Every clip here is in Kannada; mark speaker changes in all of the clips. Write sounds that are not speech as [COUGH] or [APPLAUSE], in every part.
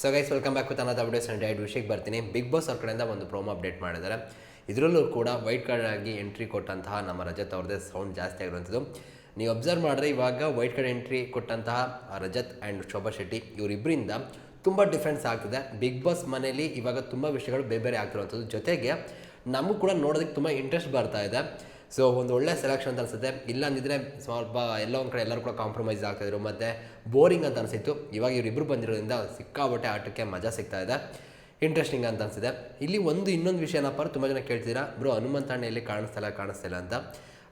Speaker 1: So guys welcome back with another videos and diet ವಿಷಯಕ್ಕೆ ಬರ್ತೀನಿ. ಬಿಗ್ ಬಾಸ್ ಅವ್ರ ಕಡೆಯಿಂದ ಒಂದು ಪ್ರೋಮೋ ಅಪ್ಡೇಟ್ ಮಾಡಿದ್ದಾರೆ. ಇದರಲ್ಲೂ ಕೂಡ ವೈಟ್ ಕಾರ್ಡ್ ಆಗಿ ಎಂಟ್ರಿ ಕೊಟ್ಟಂತಹ ನಮ್ಮ ರಜತ್ ಅವ್ರದ್ದೇ ಸೌಂಡ್ ಜಾಸ್ತಿ ಆಗಿರುವಂಥದ್ದು. ನೀವು ಅಬ್ಸರ್ವ್ ಮಾಡಿದ್ರೆ ಇವಾಗ ವೈಟ್ ಕಾರ್ಡ್ ಎಂಟ್ರಿ ಕೊಟ್ಟಂತಹ ರಜತ್ ಆ್ಯಂಡ್ ಶೋಭಾ ಶೆಟ್ಟಿ ಇವರಿಬ್ಬರಿಂದ ತುಂಬ ಡಿಫ್ರೆನ್ಸ್ ಆಗ್ತಿದೆ. ಬಿಗ್ ಬಾಸ್ ಮನೇಲಿ ಇವಾಗ ತುಂಬ ವಿಷಯಗಳು ಬೇರೆ ಬೇರೆ ಆಗ್ತಿರುವಂಥದ್ದು. ಜೊತೆಗೆ ನಮಗೂ ಕೂಡ ನೋಡೋದಕ್ಕೆ ತುಂಬ ಇಂಟ್ರೆಸ್ಟ್ ಬರ್ತಾ ಇದೆ. ಸೊ ಒಂದು ಒಳ್ಳೆ ಸೆಲೆಕ್ಷನ್ ಅಂತ ಅನಿಸುತ್ತೆ. ಇಲ್ಲ ಅಂದಿದ್ರೆ ಸ್ವಲ್ಪ ಎಲ್ಲ ಒಂದು ಕಡೆ ಎಲ್ಲರೂ ಕೂಡ ಕಾಂಪ್ರಮೈಸ್ ಆಗ್ತಾಯಿದ್ರು ಮತ್ತು ಬೋರಿಂಗ್ ಅಂತ ಅನಿಸಿತ್ತು. ಇವಾಗ ಇವರಿಬ್ಬರು ಬಂದಿರೋದ್ರಿಂದ ಸಿಕ್ಕಾಬಟ್ಟೆ ಆಟಕ್ಕೆ ಮಜಾ ಸಿಗ್ತಾ ಇದೆ. ಇಂಟ್ರೆಸ್ಟಿಂಗ್ ಅಂತ ಅನಿಸಿದೆ ಇಲ್ಲಿ ಒಂದು ಇನ್ನೊಂದು ವಿಷಯ ಏನಪ್ಪ ತುಂಬ ಜನ ಕೇಳ್ತೀರಾ, ಬ್ರೋ ಹನುಮಂತಣ್ಣ ಎಲ್ಲಿ ಕಾಣಿಸ್ತಿಲ್ಲ ಕಾಣಿಸ್ತಿಲ್ಲ ಅಂತ.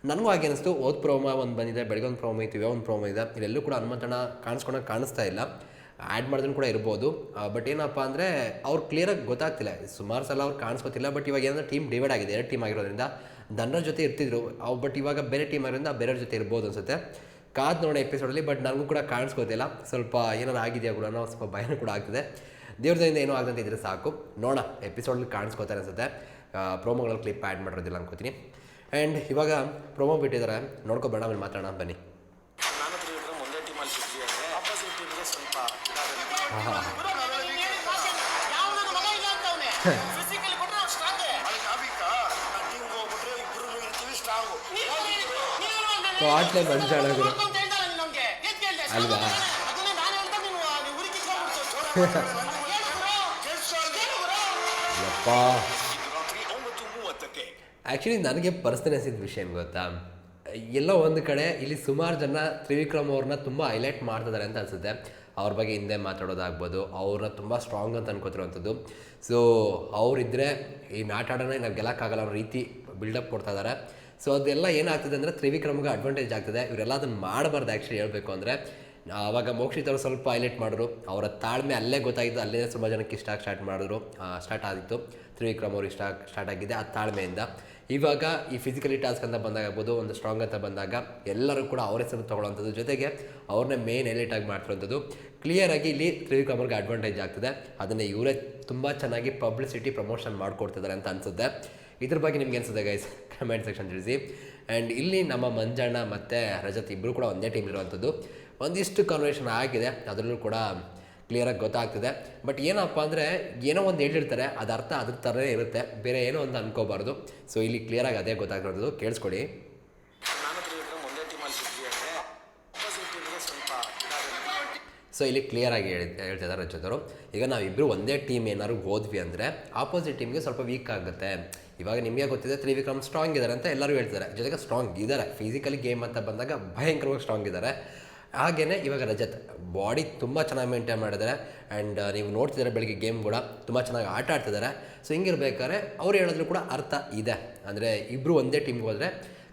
Speaker 1: ನನಗೂ ಹಾಗೆ ಅನಿಸ್ತು. ಓದ್ ಪ್ರೋಮ ಒಂದು ಬಂದಿದೆ ಬೆಳಗ್ಗೆ ಒಂದು ಪ್ರೋಮೋ ಇತ್ತು ಇವೇ ಒಂದು ಪ್ರೋಮ ಇದೆ. ಇಲ್ಲೆಲ್ಲೂ ಕೂಡ ಹನುಮಂತಣ್ಣ ಕಾಣಿಸ್ಕೊಂಡಾಗ ಕಾಣಿಸ್ತಾ ಇಲ್ಲ. ಆ್ಯಡ್ ಮಾಡಿದ್ರು ಕೂಡ ಇರ್ಬೋದು. ಬಟ್ ಏನಪ್ಪ ಅಂದರೆ ಅವ್ರು ಕ್ಲಿಯರಾಗಿ ಗೊತ್ತಾಗ್ತಿಲ್ಲ. ಸುಮಾರು ಸಲ ಅವ್ರು ಕಾಣಿಸ್ಕೊತಿಲ್ಲ ಬಟ್ ಇವಾಗ ಏನಂದ್ರೆ ಟೀಮ್ ಡಿವೈಡ್ ಆಗಿದೆ, ಎರಡು ಟೀಮ್ ಆಗಿರೋದ್ರಿಂದ. ಧನರ ಜೊತೆ ಇರ್ತಿದ್ರು, ಅವು ಬಟ್ ಇವಾಗ ಬೇರೆ ಟೀಮ್ ಆಗಿರೋದ್ರಿಂದ ಬೇರೆಯವ್ರ ಜೊತೆ ಇರ್ಬೋದು ಅನ್ಸುತ್ತೆ. ಕಾದ್ ನೋಡೋ ಎಪಿಸೋಡಲ್ಲಿ ಬಟ್ ನನಗೂ ಕೂಡ ಕಾಣಿಸ್ಕೋತಿಲ್ಲ. ಸ್ವಲ್ಪ ಏನಾರು ಆಗಿದೆಯಾ ಕೂಡ ಸ್ವಲ್ಪ ಭಯನೂ ಕೂಡ ಆಗ್ತಿದೆ. ದೇವ್ರದಿಂದ ಏನೂ ಆಗದಂತ ಇದ್ರೆ ಸಾಕು. ನೋಡೋಣ ಎಪಿಸೋಡಲ್ಲಿ ಕಾಣಿಸ್ಕೋತಾರೆ ಅನ್ಸುತ್ತೆ. ಪ್ರೋಮೋಗಳಲ್ಲಿ ಕ್ಲಿಪ್ ಆ್ಯಡ್ ಮಾಡಿರೋದಿಲ್ಲ ಅನ್ಕೋತೀನಿ. ಆ್ಯಂಡ್ ಇವಾಗ ಪ್ರೋಮೋ ಬಿಟ್ಟಿದ್ದಾರೆ ನೋಡ್ಕೊಬೇಡ ಆಮೇಲೆ ಮಾತಾಡೋಣ, ಬನ್ನಿ
Speaker 2: ನಾನು ತಿಳಿದ್ರೆ ಮುಂದೆ ಟೀಮಲ್ಲಿ ಸಿಕ್ಕಿದೆ ಅಂದರೆ ಆಪೋಸಿಟ್ ಟೀಮ್ಗೆ ಸ್ವಲ್ಪ ಇದಾಗುತ್ತೆ
Speaker 1: ಹಾಂ ಹಾಂ
Speaker 2: ಅಲ್ಲಿ ನಾವೀಗ ಟೀಮ್ಗೆ ಹೋಗ್ಬಿಟ್ರೆ ಇಬ್ಬರು ಇರ್ತೀವಿ ಸ್ಟ್ರಾಂಗು
Speaker 1: ಸೊ ಆಟ್ಲೆ [LAUGHS] ಮಂಜಾಣ [LAUGHS] ಗುರು? ಅಲ್ವಾ ಯಪ್ಪ. ಆ್ಯಕ್ಚುಲಿ ನನಗೆ ಪರ್ಸನ್ ಅನಿಸಿದ ವಿಷಯ ಏನು ಗೊತ್ತಾ? ಎಲ್ಲೋ ಒಂದು ಕಡೆ ಇಲ್ಲಿ ಸುಮಾರು ಜನ ತ್ರಿವಿಕ್ರಮ್ ಅವ್ರನ್ನ ತುಂಬ ಹೈಲೈಟ್ ಮಾಡ್ತಿದ್ದಾರೆ ಅಂತ ಅನಿಸುತ್ತೆ. ಅವ್ರ ಬಗ್ಗೆ ಹಿಂದೆ ಮಾತಾಡೋದಾಗ್ಬೋದು ಅವ್ರನ್ನ ತುಂಬ ಸ್ಟ್ರಾಂಗ್ ಅಂತ ಅನ್ಕೋತಿರುವಂಥದ್ದು ಸೊ ಅವರಿದ್ದರೆ ಈ ಆಟ ಆಡೋಣ, ನಾವು ಗೆಲ್ಲಕ್ಕಾಗಲ್ಲ ಅನ್ನೋ ರೀತಿ ಬಿಲ್ಡಪ್ ಕೊಡ್ತಾ ಇದ್ದಾರೆ ಸೊ ಅದೆಲ್ಲ ಏನಾಗ್ತದೆ ಅಂದರೆ ತ್ರಿವಿಕ್ರಮ್ಗೆ ಅಡ್ವಾಂಟೇಜ್ ಆಗ್ತದೆ. ಇವರೆಲ್ಲ ಅದನ್ನು ಮಾಡಬಾರ್ದು ಆ್ಯಕ್ಚುಲಿ ಹೇಳಬೇಕು ಅಂದರೆ. ಆವಾಗ ಮೋಕ್ಷಿತರು ಅವರು ಸ್ವಲ್ಪ ಹೈಲೈಟ್ ಮಾಡಿದ್ರು. ಅವರ ತಾಳ್ಮೆ ಅಲ್ಲೇ ಗೊತ್ತಾಗಿದ್ದು ಅಲ್ಲೇ ತುಂಬ ಜನಕ್ಕೆ ಇಷ್ಟ ಆಗಿ ಸ್ಟಾರ್ಟ್ ಮಾಡಿದ್ರು. ಸ್ಟಾರ್ಟ್ ಆಗಿತ್ತು. ತ್ರಿವಿಕ್ರಮ್ ಅವ್ರಿಗೆ ಇಷ್ಟ ಸ್ಟಾರ್ಟ್ ಆಗಿದೆ ಆ ತಾಳ್ಮೆಯಿಂದ. ಇವಾಗ ಈ ಫಿಸಿಕಲಿ ಟಾಸ್ಕ್ ಅಂತ ಬಂದಾಗ ಆಗ್ಬೋದು, ಒಂದು ಸ್ಟ್ರಾಂಗ್ ಅಂತ ಬಂದಾಗ ಎಲ್ಲರೂ ಕೂಡ ಅವರ ಹೆಸರು ತೊಗೊಳ್ಳೋಂಥದ್ದು ಜೊತೆಗೆ ಅವ್ರನ್ನ ಮೇನ್ ಹೈಲೈಟ್ ಆಗಿ ಮಾಡ್ತಿರೋಂಥದ್ದು ಕ್ಲಿಯರಾಗಿ ಇಲ್ಲಿ ತ್ರಿವಿಕ್ರಮ್ ಅವ್ರಿಗೆ ಅಡ್ವಾಂಟೇಜ್ ಆಗ್ತದೆ. ಅದನ್ನು ಇವರೇ ತುಂಬ ಚೆನ್ನಾಗಿ ಪಬ್ಲಿಸಿಟಿ ಪ್ರಮೋಷನ್ ಮಾಡಿಕೊಡ್ತಿದ್ದಾರೆ ಅಂತ ಅನಿಸುತ್ತೆ. ಇದ್ರ ಬಗ್ಗೆ ನಿಮ್ಗೆ ಅನಿಸುತ್ತೆ ಗೈಸ್ ಕಮೆಂಟ್ ಸೆಕ್ಷನ್ ತಿಳಿಸಿ. ಆ್ಯಂಡ್ ಇಲ್ಲಿ ನಮ್ಮ ಮಂಜಣ್ಣ ಮತ್ತು ರಜತ್ ಇಬ್ಬರು ಕೂಡ ಒಂದೇ ಟೀಮ್ ಇರುವಂಥದ್ದು. ಒಂದಿಷ್ಟು ಕನ್ವರ್ಸೇಷನ್ ಆಗಿದೆ. ಅದರಲ್ಲೂ ಕೂಡ ಕ್ಲಿಯರಾಗಿ ಗೊತ್ತಾಗ್ತಿದೆ. ಬಟ್ ಏನಪ್ಪ ಅಂದರೆ ಏನೋ ಒಂದು ಹೇಳಿರ್ತಾರೆ. ಅದು ಅರ್ಥ ಅದ್ರ ಥರನೇ ಇರುತ್ತೆ. ಬೇರೆ ಏನೋ ಒಂದು ಅನ್ಕೋಬಾರ್ದು. ಸೊ ಇಲ್ಲಿ ಕ್ಲಿಯರಾಗಿ ಅದೇ ಗೊತ್ತಾಗಿರೋದು ಕೇಳಿಸ್ಕೊಡಿ
Speaker 2: ನಾನು ತಿಳಿದ್ರೆ ಮುಂದೆ ಟೀಮಲ್ಲಿ ಸಿಕ್ಕಿದೆ ಅಂದರೆ ಆಪೋಸಿಟ್ ಟೀಮ್ಗೆ ಸ್ವಲ್ಪ ಇದಾಗುತ್ತೆ
Speaker 1: ಸೊ ಇಲ್ಲಿ ಕ್ಲಿಯರಾಗಿ ಹೇಳಿ, ಹೇಳ್ತಿದ್ದಾರೆ ರಚಿತರು ಈಗ ನಾವಿಬ್ಬರು ಒಂದೇ ಟೀಮ್ ಏನಾದ್ರು ಹೋದ್ವಿ ಅಂದರೆ ಆಪೋಸಿಟ್ ಟೀಮ್ಗೆ ಸ್ವಲ್ಪ ವೀಕ್ ಆಗುತ್ತೆ. ಇವಾಗ ನಿಮಗೆ ಗೊತ್ತಿದೆ ತ್ರಿವಿಕ್ರಮ್ ಸ್ಟ್ರಾಂಗ್ ಇದ್ದಾರೆ ಅಂತ ಎಲ್ಲರೂ ಹೇಳ್ತಾರೆ ಜೊತೆಗೆ ಸ್ಟ್ರಾಂಗ್ ಇದ್ದಾರೆ. ಫಿಸಿಕಲಿ ಗೇಮ್ ಅಂತ ಬಂದಾಗ ಭಯಂಕರವಾಗಿ ಸ್ಟ್ರಾಂಗ್ ಇದ್ದಾರೆ. ಹಾಗೆಯೇ ಇವಾಗ ರಜತ್ ಬಾಡಿ ತುಂಬ ಚೆನ್ನಾಗಿ ಮೇಂಟೈನ್ ಮಾಡಿದ್ದಾರೆ. ಆ್ಯಂಡ್ ನೀವು ನೋಡ್ತಿದ್ದಾರೆ ಬೆಳಗ್ಗೆ ಗೇಮ್ ಕೂಡ ತುಂಬ ಚೆನ್ನಾಗಿ ಆಟ ಆಡ್ತಿದ್ದಾರೆ. ಸೊ ಹಿಂಗಿರ್ಬೇಕಾದ್ರೆ ಅವ್ರು ಹೇಳಿದ್ರು ಕೂಡ ಅರ್ಥ ಇದೆ. ಅಂದರೆ ಇಬ್ಬರು ಒಂದೇ ಟೀಮ್ಗೆ ಹೋದರೆ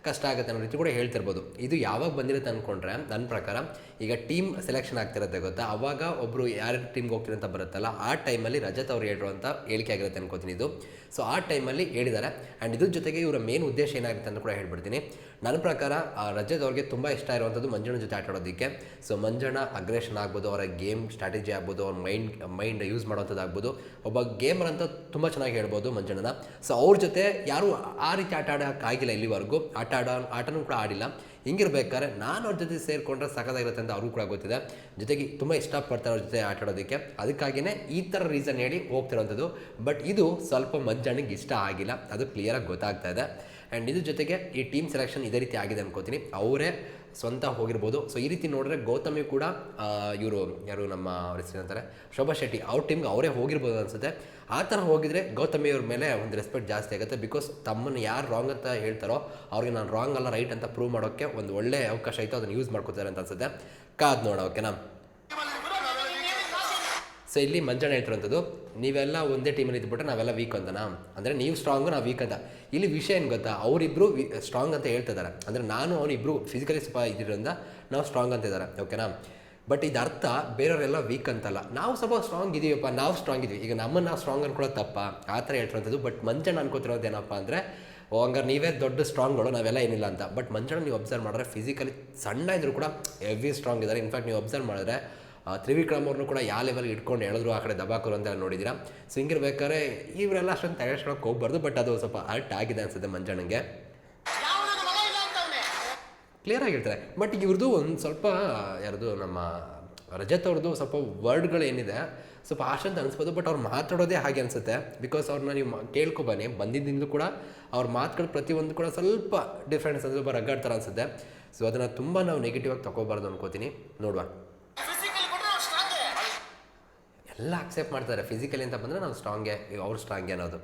Speaker 1: ಕಷ್ಟ ಆಗುತ್ತೆ ಅನ್ನೋ ರೀತಿ ಕೂಡ ಹೇಳ್ತಿರ್ಬೋದು. ಇದು ಯಾವಾಗ ಬಂದಿರುತ್ತೆ ಅಂದ್ಕೊಂಡ್ರೆ ನನ್ನ ಪ್ರಕಾರ ಈಗ ಟೀಮ್ ಸೆಲೆಕ್ಷನ್ ಆಗ್ತಿರುತ್ತೆ ಗೊತ್ತಾ? ಅವಾಗ ಒಬ್ಬರು ಯಾರು ಟೀಮ್ಗೆ ಹೋಗ್ತೀರಿ ಅಂತ ಬರುತ್ತಲ್ಲ, ಆ ಟೈಮಲ್ಲಿ ರಜತ್ ಅವ್ರು ಹೇಳಿರುವಂಥ ಹೇಳಿಕೆ ಆಗಿರುತ್ತೆ ಅನ್ಕೋತೀನಿ ಇದು. ಸೊ ಆ ಟೈಮಲ್ಲಿ ಹೇಳಿದ್ದಾರೆ ಆ್ಯಂಡ್ ಇದ್ರ ಜೊತೆಗೆ ಇವರ ಮೇನ್ ಉದ್ದೇಶ ಏನಾಗುತ್ತೆ ಅಂತ ಕೂಡ ಹೇಳ್ಬಿಡ್ತೀನಿ. ನನ್ನ ಪ್ರಕಾರ, ಆ ರಜತ್ ಅವ್ರಿಗೆ ತುಂಬ ಇಷ್ಟ ಇರುವಂಥದ್ದು ಮಂಜಣ್ಣ ಜೊತೆ ಆಟ ಆಡೋದಕ್ಕೆ ಸೊ ಮಂಜಣ್ಣ ಅಗ್ರೆಷನ್ ಆಗ್ಬೋದು, ಅವರ ಗೇಮ್ ಸ್ಟ್ರಾಟಜಿ ಆಗ್ಬೋದು, ಅವ್ರ ಮೈಂಡ್ ಮೈಂಡ್ ಯೂಸ್ ಮಾಡೋವಂಥದ್ದು ಆಗ್ಬೋದು. ಒಬ್ಬ ಗೇಮರ್ ಅಂತ ತುಂಬ ಚೆನ್ನಾಗಿ ಹೇಳ್ಬೋದು ಮಂಜಣ್ಣನ. ಸೊ ಅವ್ರ ಜೊತೆ ಯಾರೂ ಆ ರೀತಿ ಆಟ ಆಡೋಕ್ಕಾಗಿಲ್ಲ ಇಲ್ಲಿವರೆಗೂ. ಆಟ ಆಡೋ, ಆಟನೂ ಕೂಡ ಆಡಿಲ್ಲ. ಹಿಂಗಿರ್ಬೇಕಾದ್ರೆ ನಾನು ಅವ್ರ ಜೊತೆ ಸೇರಿಕೊಂಡ್ರೆ ಸಖತ್ತಾಗಿರುತ್ತೆ ಅಂತ ಅವ್ರಿಗೂ ಕೂಡ ಗೊತ್ತಿದೆ. ಜೊತೆಗೆ ತುಂಬ ಇಷ್ಟಪಡ್ತಾರೆ ಅವ್ರ ಜೊತೆ ಆಟ ಆಡೋದಕ್ಕೆ. ಅದಕ್ಕಾಗಿಯೇ ಈ ಥರ ರೀಸನ್ ಹೇಳಿ ಹೋಗ್ತಿರೋಂಥದ್ದು. ಬಟ್ ಇದು ಸ್ವಲ್ಪ ಮಂಜಾಣಿಗೆ ಇಷ್ಟ ಆಗಿಲ್ಲ. ಅದು ಕ್ಲಿಯರಾಗಿ ಗೊತ್ತಾಗ್ತಾ ಇದೆ. ಆ್ಯಂಡ್ ಇದ್ರ ಜೊತೆಗೆ ಈ ಟೀಮ್ ಸೆಲೆಕ್ಷನ್ ಇದೇ ರೀತಿ ಆಗಿದೆ ಅನ್ಕೋತೀನಿ. ಅವರೇ ಸ್ವಂತ ಹೋಗಿರ್ಬೋದು. ಸೊ ಈ ರೀತಿ ನೋಡಿದ್ರೆ ಗೌತಮಿ ಕೂಡ ಇವರು ಯಾರು ನಮ್ಮ ಅವ್ರ ಹೆಸರು ಅಂತಾರೆ ಶೋಭಾ ಶೆಟ್ಟಿ ಅವ್ರ ಟೀಮ್ಗೆ ಅವರೇ ಹೋಗಿರ್ಬೋದು ಅನ್ಸುತ್ತೆ. ಆ ಥರ ಹೋಗಿದ್ರೆ ಗೌತಮಿ ಅವ್ರ ಮೇಲೆ ಒಂದು ರೆಸ್ಪೆಕ್ಟ್ ಜಾಸ್ತಿ ಆಗುತ್ತೆ. ಬಿಕಾಸ್ ತಮ್ಮನ್ನು ಯಾರು ರಾಂಗ್ ಅಂತ ಹೇಳ್ತಾರೋ, ಅವ್ರಿಗೆ ನಾನು ರಾಂಗ್ ಅಲ್ಲ ರೈಟ್ ಅಂತ ಪ್ರೂವ್ ಮಾಡೋಕ್ಕೆ ಒಂದು ಒಳ್ಳೆ ಅವಕಾಶ ಇತ್ತು ಅದನ್ನು ಯೂಸ್ ಮಾಡ್ಕೋತಾರೆ ಅಂತ ಅನ್ಸುತ್ತೆ. ಕಾದ್ ನೋಡೋಕೆ ಓಕೆನಾ ಸೊ ಇಲ್ಲಿ ಮಂಜಣ್ಣ ಹೇಳ್ತಿರೋಂಥದ್ದು, ನೀವೆಲ್ಲ ಒಂದೇ ಟೀಮಲ್ಲಿ ಇದ್ಬಿಟ್ರೆ ನಾವೆಲ್ಲ ವೀಕ್ ಅಂತನಾ? ಅಂದರೆ ನೀವು ಸ್ಟ್ರಾಂಗು ನಾವು ವೀಕ್ ಅಂತ. ಇಲ್ಲಿ ವಿಷಯ ಏನು ಗೊತ್ತಾ? ಅವರಿಬ್ಬರು ಸ್ಟ್ರಾಂಗ್ ಅಂತ ಹೇಳ್ತಿದ್ದಾರೆ. ಅಂದರೆ ನಾನು ಅವನಿಬ್ಬರು ಫಿಸಿಕಲಿ ಸ್ವಲ್ಪ ಇದ್ರಿಂದ ನಾವು ಸ್ಟ್ರಾಂಗ್ ಅಂತ ಇದ್ದಾರೆ. ಓಕೆನಾ ಬಟ್ ಇದು ಅರ್ಥ, ಬೇರೆಯವರೆಲ್ಲ ವೀಕ್ ಅಂತಲ್ಲ. ನಾವು ಸ್ವಲ್ಪ ಸ್ಟ್ರಾಂಗ್ ಇದೀವಪ್ಪ, ನಾವು ಸ್ಟ್ರಾಂಗ್ ಇದೀವಿ. ಈಗ ನಮ್ಮನ್ನು ನಾವು ಸ್ಟ್ರಾಂಗ್ ಅನ್ಕೊಳ್ಳೋದು ತಪ್ಪ? ಆ ಥರ ಹೇಳ್ತಿರೋಂಥದ್ದು. ಬಟ್ ಮಂಜಣ್ಣ ಅನ್ಕೋತಿರೋದು ಏನಪ್ಪ ಅಂದರೆ, ಓ, ಹಂಗಾರೆ ನೀವೇ ದೊಡ್ಡ ಸ್ಟ್ರಾಂಗ್ಗಳು ನಾವೆಲ್ಲ ಏನಿಲ್ಲ ಅಂತ. ಬಟ್ ಮಂಜಣ್ಣ ನೀವು ಅಬ್ಸರ್ವ್ ಮಾಡಿದ್ರೆ ಫಿಸಿಕಲಿ ಸಣ್ಣ ಇದ್ರು ಕೂಡ ಹೆವಿ ಸ್ಟ್ರಾಂಗ್ ಇದ್ದಾರೆ. ಇನ್ಫ್ಯಾಕ್ಟ್ ನೀವು ಅಬ್ಸರ್ವ್ ಮಾಡಿದ್ರೆ ತ್ರಿವಿಕ್ರಮ್ ಅವ್ರನ್ನೂ ಕೂಡ ಯಾವ ಲೆವೆಲ್ಗೆ ಇಟ್ಕೊಂಡು ಹೇಳಿದ್ರು ಆ ಕಡೆ ದಬಾಕರು ಅಂತ ನೋಡಿದ್ದೀರಾ ಸಿಂಗರ್ ಹಿಂಗಿರ್ಬೇಕಾದ್ರೆ ಇವರೆಲ್ಲ ಅಷ್ಟೊಂದು ತಯಾರಿಸ್ಕೊಳಕ್ಕೆ ಹೋಗ್ಬಾರ್ದು ಬಟ್ ಅದು ಸ್ವಲ್ಪ ಹರ್ಟ್ ಆಗಿದೆ ಅನ್ಸುತ್ತೆ ಮಂಜಣ್ಣಂಗೆ. ಕ್ಲಿಯರ್ ಆಗಿರ್ತಾರೆ. ಬಟ್ ಇವ್ರದ್ದು ಒಂದು ಸ್ವಲ್ಪ, ಯಾರ್ದು ನಮ್ಮ ರಜತ್ ಅವ್ರದ್ದು ಸ್ವಲ್ಪ ವರ್ಡ್ಗಳು ಏನಿದೆ, ಸ್ವಲ್ಪ ಆಶ್ ಅಂತ ಅನಿಸ್ಬೋದು ಬಟ್ ಅವ್ರು ಮಾತಾಡೋದೇ ಹಾಗೆ ಅನಿಸುತ್ತೆ. ಬಿಕಾಸ್ ಅವ್ರನ್ನ ನೀವು ಕೇಳ್ಕೊಬನ್ನಿ ಬಂದಿದ್ದಿಂದಲೂ ಕೂಡ ಅವ್ರ ಮಾತುಗಳು ಪ್ರತಿಯೊಂದು ಕೂಡ ಸ್ವಲ್ಪ ಡಿಫ್ರೆನ್ಸ್ ಅಂದರೆ ಸ್ವಲ್ಪ ರಗ್ಗಾಡ್ ಥರ ಅನಿಸುತ್ತೆ. ಸೊ ಅದನ್ನು ತುಂಬ ನಾವು ನೆಗೆಟಿವ್ ಆಗಿ ತೊಗೋಬಾರ್ದು ಅನ್ಕೋತೀನಿ. ನೋಡುವ
Speaker 2: ಫಿಸಿಕಲ್ ಕೊಟ್ಟರೆ ನಾವು ಸ್ಟ್ರಾಂಗ್
Speaker 1: ಎಲ್ಲ ಅಕ್ಸೆಪ್ಟ್ ಮಾಡ್ತಾರೆ. ಫಿಸಿಕಲಿ ಅಂತ ಬಂದರೆ ನಾವು ಸ್ಟ್ರಾಂಗೆ ಅವ್ರು ಸ್ಟ್ರಾಂಗೆ ಅನ್ನೋದು.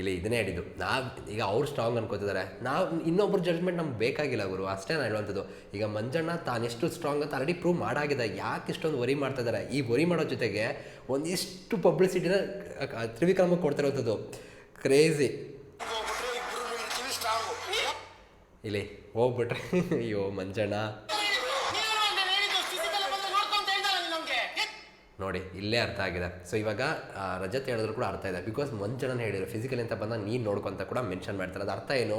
Speaker 1: ಇಲ್ಲಿ ಇದನ್ನೇ ಹೇಳಿದ್ದು. ನಾವು, ಈಗ ಅವ್ರು ಸ್ಟ್ರಾಂಗ್ ಅನ್ಕೋತಿದ್ದಾರೆ ನಾವು, ಇನ್ನೊಬ್ರು ಜಡ್ಜ್ಮೆಂಟ್ ನಮ್ಗೆ ಬೇಕಾಗಿಲ್ಲ ಗುರು. ಅಷ್ಟೇ ನಾನು ಹೇಳುವಂಥದ್ದು. ಈಗ ಮಂಜಣ್ಣ ತಾನೆಷ್ಟು ಸ್ಟ್ರಾಂಗ್ ಅಂತ ಆಲ್ರೆಡಿ ಪ್ರೂವ್ ಮಾಡಾಗಿದೆ. ಯಾಕೆ ಇಷ್ಟೊಂದು ವರಿ ಮಾಡ್ತಾ ಇದ್ದಾರೆ ಈ ವರಿ ಮಾಡೋ ಜೊತೆಗೆ ಒಂದಿಷ್ಟು ಪಬ್ಲಿಸಿಟಿನ ತ್ರಿವಿಕ್ರಮಕ್ಕೆ ಕೊಡ್ತಾ ಇರೋಂಥದ್ದು ಕ್ರೇಜಿ ಇಲ್ಲಿ ಹೋಗ್ಬಿಟ್ರೆ, ಅಯ್ಯೋ ಮಂಜಣ್ಣ. ನೋಡಿ, ಇಲ್ಲೇ ಅರ್ಥ ಆಗಿದೆ. ಸೊ ಇವಾಗ ರಜತ್ ಹೇಳಿದ್ರು ಕೂಡ ಅರ್ಥ ಇದೆ. ಬಿಕಾಸ್ ಮಂಜಣ್ಣನ ಹೇಳಿದ್ರು ಫಿಸಿಕಲ್ ಅಂತ ಬಂದಾಗ ನೀನು ನೋಡ್ಕೊಂತ ಕೂಡ ಮೆನ್ಷನ್ ಮಾಡ್ತಾರೆ. ಅದು ಅರ್ಥ ಏನು?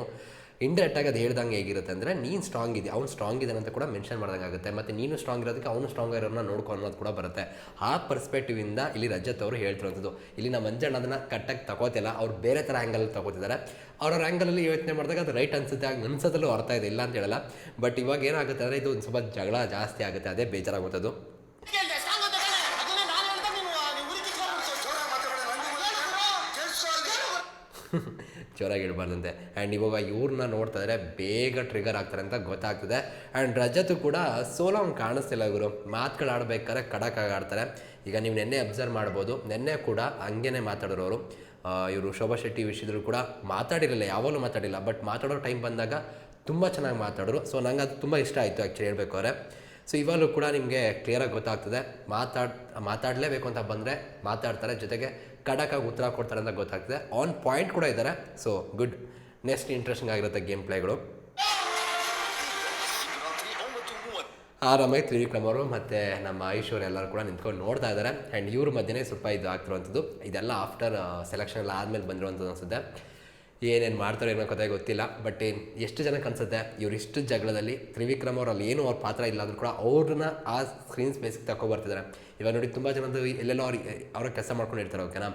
Speaker 1: ಇಂಡೈರೆಕ್ಟ್ ಆಗಿ ಅದು ಹೇಳ್ದಂಗೆ ಹೇಗಿರುತ್ತೆ ಅಂದರೆ, ನೀನು ಸ್ಟ್ರಾಂಗ್ ಇದೆ ಅವ್ನು ಸ್ಟ್ರಾಂಗ್ ಇದ್ದಾನೆ ಅಂತ ಕೂಡ ಮೆನ್ಷನ್ ಆಗುತ್ತೆ. ಮತ್ತು ನೀನು ಸ್ಟ್ರಾಂಗ್ ಇರೋದಕ್ಕೆ ಅವನು ಸ್ಟ್ರಾಂಗ್ ಇರೋನ್ನ ನೋಡ್ಕೊ ಅನ್ನೋದು ಕೂಡ ಬರುತ್ತೆ. ಆ ಪರ್ಸ್ಪೆಕ್ಟಿವಿಂದ ಇಲ್ಲಿ ರಜತ್ ಅವರು ಹೇಳ್ತಿರೋಂಥದ್ದು. ಇಲ್ಲಿ ನಮ್ಮ ಮಂಜಣ್ಣ ಅದನ್ನು ಕಟ್ಟಾಗಿ ತಗೋತಿಲ್ಲ. ಅವ್ರು ಬೇರೆ ಥರ ಆ್ಯಂಗಲ್ ತಗೋತಿದ್ದಾರೆ. ಅವ್ರವ್ರ ಆ್ಯಂಗಲಲ್ಲಿ ಯೋಚನೆ ಮಾಡಿದಾಗ ಅದು ರೈಟ್ ಅನ್ಸುತ್ತೆ. ಹಾಗೆ ಅನ್ಸೋದಲ್ಲೂ ಅರ್ಥ ಇದೆ. ಇಲ್ಲ ಅಂತ ಹೇಳಲ್ಲ. ಬಟ್ ಇವಾಗ ಏನಾಗುತ್ತೆ ಅಂದರೆ, ಇದು ಒಂದು ಸ್ವಲ್ಪ ಜಗಳ ಜಾಸ್ತಿ ಆಗುತ್ತೆ. ಅದೇ ಬೇಜಾರಾಗುತ್ತದು
Speaker 2: ಜೋರಾಗಿ ಮಾತಾಡೋಣ ನಂಗೆ ಕೇಳಿಸ್ತಾ ಇದೆ. [LAUGHS]
Speaker 1: ಜೋರಾಗಿ ಇಡಬಾರ್ದಂತೆ ಆ್ಯಂಡ್ ಇವಾಗ ಇವ್ರನ್ನ ನೋಡ್ತಾ ಇದ್ರೆ ಬೇಗ ಟ್ರಿಗರ್ ಆಗ್ತಾರೆ ಅಂತ ಗೊತ್ತಾಗ್ತದೆ. ಆ್ಯಂಡ್ ರಜತ್ ಕೂಡ ಸೋಲೋ ಅವ್ನು ಕಾಣಿಸ್ತಿಲ್ಲ ಇವರು ಮಾತುಗಳು ಆಡ್ಬೇಕಾದ್ರೆ ಖಡಕ್ಕಾಗಿ ಆಡ್ತಾರೆ. ಈಗ ನೀವು ನೆನ್ನೆ ಅಬ್ಸರ್ವ್ ಮಾಡ್ಬೋದು. ನೆನ್ನೆ ಕೂಡ ಹಂಗೇನೆ ಮಾತಾಡೋರು ಇವರು ಶೋಭಾ ಶೆಟ್ಟಿ ವಿಷಯದಲ್ಲೂ ಕೂಡ ಮಾತಾಡಿರಲಿಲ್ಲ, ಯಾವಾಗಲೂ ಮಾತಾಡಿಲ್ಲ. ಬಟ್ ಮಾತಾಡೋ ಟೈಮ್ ಬಂದಾಗ ತುಂಬ ಚೆನ್ನಾಗಿ ಮಾತಾಡೋರು. ಸೊ ನಂಗೆ ಅದು ತುಂಬ ಇಷ್ಟ ಆಯಿತು ಆ್ಯಕ್ಚುಲಿ ಹೇಳ್ಬೇಕಾದ್ರೆ ಸೊ ಇವಾಗಲೂ ಕೂಡ ನಿಮಗೆ ಕ್ಲಿಯರಾಗಿ ಗೊತ್ತಾಗ್ತದೆ. ಮಾತಾಡ್, ಮಾತಾಡಲೇಬೇಕು ಅಂತ ಬಂದರೆ ಮಾತಾಡ್ತಾರೆ. ಜೊತೆಗೆ ಖಡಕ್ಕಾಗಿ ಉತ್ತರ ಕೊಡ್ತಾರೆ ಅಂತ ಗೊತ್ತಾಗ್ತದೆ. ಆನ್ ಪಾಯಿಂಟ್ ಕೂಡ ಇದ್ದಾರೆ. ಸೊ ಗುಡ್ ನೆಕ್ಸ್ಟ್ ಇಂಟ್ರೆಸ್ಟಿಂಗ್ ಆಗಿರುತ್ತೆ ಗೇಮ್ ಪ್ಲೇಗಳು ಆರಾಮಾಗಿ ತ್ರಿವಿಕ್ರಮ್ ಅವರು ಮತ್ತು ನಮ್ಮ ಐಶ್ವರ್ಯ ಎಲ್ಲರೂ ಕೂಡ ನಿಂತ್ಕೊಂಡು ನೋಡ್ತಾ ಇದ್ದಾರೆ. ಆ್ಯಂಡ್ ಇವ್ರ ಮಧ್ಯೆ ಸ್ವಲ್ಪ ಇದು ಆಗ್ತಿರುವಂಥದ್ದು. ಇದೆಲ್ಲ ಆಫ್ಟರ್ ಸೆಲೆಕ್ಷನ್ ಎಲ್ಲ ಆದಮೇಲೆ ಬಂದಿರುವಂಥದ್ದು ಅನಿಸುತ್ತೆ. ಏನೇನು ಮಾಡ್ತಾರೆ ಏನೋ ಕತೆ ಗೊತ್ತಿಲ್ಲ ಬಟ್ ಎಷ್ಟು ಜನಕ್ಕೆ ಅನ್ಸುತ್ತೆ, ಇವ್ರು ಇಷ್ಟು ಜಗಳದಲ್ಲಿ ತ್ರಿವಿಕ್ರಮ್ ಅವರಲ್ಲಿ ಏನು ಅವ್ರ ಪಾತ್ರ ಇಲ್ಲ ಅಂದ್ರೂ ಕೂಡ ಅವ್ರನ್ನ ಆ ಸ್ಕ್ರೀನ್ ಸ್ಪೇಸ್ಗೆ ತಗೊಬರ್ತಿದ್ದಾರೆ ಇವಾಗ ನೋಡಿ ತುಂಬ ಜನದ್ದು ಎಲ್ಲೆಲ್ಲೋ ಅವ್ರಿಗೆ ಅವ್ರ ಕೆಲಸ ಮಾಡ್ಕೊಂಡಿರ್ತಾರೆ ಓಕೆನಾ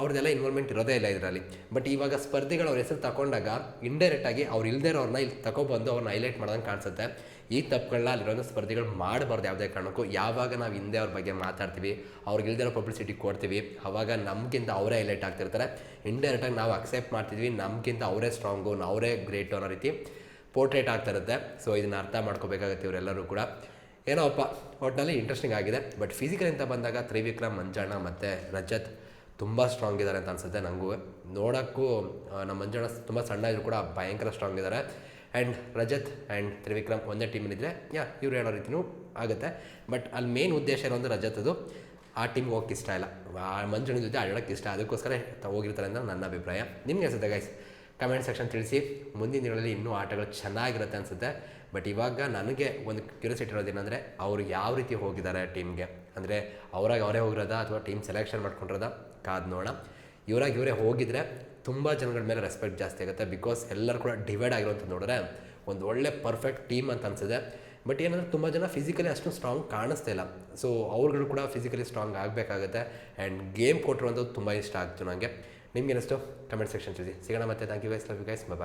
Speaker 1: ಅವ್ರದ್ದೆಲ್ಲ ಇನ್ವಾಲ್ವ್ಮೆಂಟ್ ಇರೋದೇ ಇಲ್ಲ ಇದರಲ್ಲಿ. ಬಟ್ ಇವಾಗ ಸ್ಪರ್ಧಿಗಳು ಅವ್ರ ಹೆಸರು ತಗೊಂಡಾಗ ಇಂಡೈರೆಕ್ಟಾಗಿ ಅವ್ರು ಇಲ್ಲದೇ ಇರೋರನ್ನ ಇಲ್ಲಿ ತಗೊಬಂದು ಅವ್ರನ್ನ ಹೈಲೈಟ್ ಮಾಡ್ದಂಗೆ ಕಾಣಿಸುತ್ತೆ. ಈ ತಪ್ಪುಗಳನ್ನ ಅಲ್ಲಿರೋ ಸ್ಪರ್ಧಿಗಳು ಮಾಡಬಾರ್ದು ಯಾವುದೇ ಕಾರಣಕ್ಕೂ. ಯಾವಾಗ ನಾವು ಹಿಂದೆ ಅವ್ರ ಬಗ್ಗೆ ಮಾತಾಡ್ತೀವಿ, ಅವ್ರಿಗೆ ಇಲ್ದಿರೋ ಪಬ್ಲಿಸಿಟಿ ಕೊಡ್ತೀವಿ, ಅವಾಗ ನಮಗಿಂತ ಅವರೇ ಹೈಲೈಟ್ ಆಗ್ತಿರ್ತಾರೆ. ಇಂಡೈರೆಕ್ಟಾಗಿ ನಾವು ಅಕ್ಸೆಪ್ಟ್ ಮಾಡ್ತಿದ್ವಿ, ನಮಗಿಂತ ಅವರೇ ಸ್ಟ್ರಾಂಗು ಅವರೇ ಗ್ರೇಟು ಅನ್ನೋ ರೀತಿ ಪೋರ್ಟ್ರೇಟ್ ಆಗ್ತಿರುತ್ತೆ ಸೊ ಇದನ್ನು ಅರ್ಥ ಮಾಡ್ಕೋಬೇಕಾಗುತ್ತೆ ಇವರೆಲ್ಲರೂ ಕೂಡ. ಏನೋಪ್ಪ ಒಟ್ಟಿನಲ್ಲಿ ಇಂಟ್ರೆಸ್ಟಿಂಗ್ ಆಗಿದೆ. ಬಟ್ ಫಿಸಿಕಲ್ ಅಂತ ಬಂದಾಗ ತ್ರಿವಿಕ್ರಮ್, ಮಂಜಣ್ಣ ಮತ್ತು ರಜತ್ ತುಂಬ ಸ್ಟ್ರಾಂಗ್ ಇದ್ದಾರೆ ಅಂತ ಅನಿಸುತ್ತೆ ನನಗೂ ನೋಡೋಕ್ಕೂ ನಮ್ಮ ಮಂಜಣ್ಣ ತುಂಬ ಸಣ್ಣ ಇದ್ರು ಕೂಡ ಭಯಂಕರ ಸ್ಟ್ರಾಂಗ್ ಇದ್ದಾರೆ. ಆ್ಯಂಡ್ ರಜತ್ ಆ್ಯಂಡ್ ತ್ರಿವಿಕ್ರಮ್ ಒಂದೇ ಟೀಮಲ್ಲಿದ್ದರೆ ಯಾ ಇವ್ರು ಹೇಳೋ ರೀತಿಯೂ ಆಗುತ್ತೆ. ಬಟ್ ಅಲ್ಲಿ ಮೇನ್ ಉದ್ದೇಶ ಇರೋದು ರಜತದು ಆ ಟೀಮ್ಗೆ ಹೋಗಕ್ಕೆ ಇಷ್ಟ ಇಲ್ಲ. ಮಂಜಣ್ಣ ಜೊತೆ ಆಡೋಕ್ಕೆ ಇಷ್ಟ, ಅದಕ್ಕೋಸ್ಕರ ಹೋಗಿರ್ತಾರೆ ಅಂತ ನನ್ನ ಅಭಿಪ್ರಾಯ. ನಿಮಗೆ ಅನ್ಸುತ್ತೆ ಗೈಸ್ ಕಮೆಂಟ್ ಸೆಕ್ಷನ್ ತಿಳಿಸಿ. ಮುಂದಿನ ದಿನಗಳಲ್ಲಿ ಇನ್ನೂ ಆಟಗಳು ಚೆನ್ನಾಗಿರುತ್ತೆ ಅನಿಸುತ್ತೆ. ಬಟ್ ಇವಾಗ ನನಗೆ ಒಂದು ಕ್ಯೂರಿಯಾಸಿಟಿ ಇರೋದು ಏನಂದರೆ, ಅವರು ಯಾವ ರೀತಿ ಹೋಗಿದ್ದಾರೆ ಟೀಮ್ಗೆ ಅಂದರೆ ಅವರಾಗ ಅವರೇ ಹೋಗಿರೋದಾ ಅಥವಾ ಟೀಮ್ ಸೆಲೆಕ್ಷನ್ ಮಾಡ್ಕೊಂಡಿರೋದಾ? ಕಾದು ನೋಡೋಣ. ಇವರಾಗಿ ಇವರೇ ಹೋಗಿದ್ರೆ ತುಂಬ ಜನಗಳ ಮೇಲೆ ರೆಸ್ಪೆಕ್ಟ್ ಜಾಸ್ತಿ ಆಗುತ್ತೆ ಬಿಕಾಸ್ ಎಲ್ಲರೂ ಕೂಡ ಡಿವೈಡ್ ಆಗಿರೋಂಥದ್ದು ನೋಡಿದ್ರೆ ಒಂದು ಒಳ್ಳೆ ಪರ್ಫೆಕ್ಟ್ ಟೀಮ್ ಅಂತ ಅನಿಸಿದೆ. ಬಟ್ ಏನಂದ್ರೆ ತುಂಬ ಜನ ಫಿಸಿಕಲಿ ಅಷ್ಟು ಸ್ಟ್ರಾಂಗ್ ಕಾಣಿಸ್ತಾ ಇಲ್ಲ. ಸೊ ಅವ್ರುಗಳು ಕೂಡ ಫಿಸಿಕಲಿ ಸ್ಟ್ರಾಂಗ್ ಆಗಬೇಕಾಗುತ್ತೆ ಆ್ಯಂಡ್ ಗೇಮ್ ಕೊಟ್ಟಿರುವಂಥದ್ದು ತುಂಬ ಇಷ್ಟ ಆಗ್ತು ನನಗೆ ನಿಮ್ಗೆ ಏನಿಸ್ತು ಕಮೆಂಟ್ ಸೆಕ್ಷನ್ ತಿಳಿಸಿ. ಸಿಗೋಣ ಮತ್ತೆ. Thank you guys love you guys bye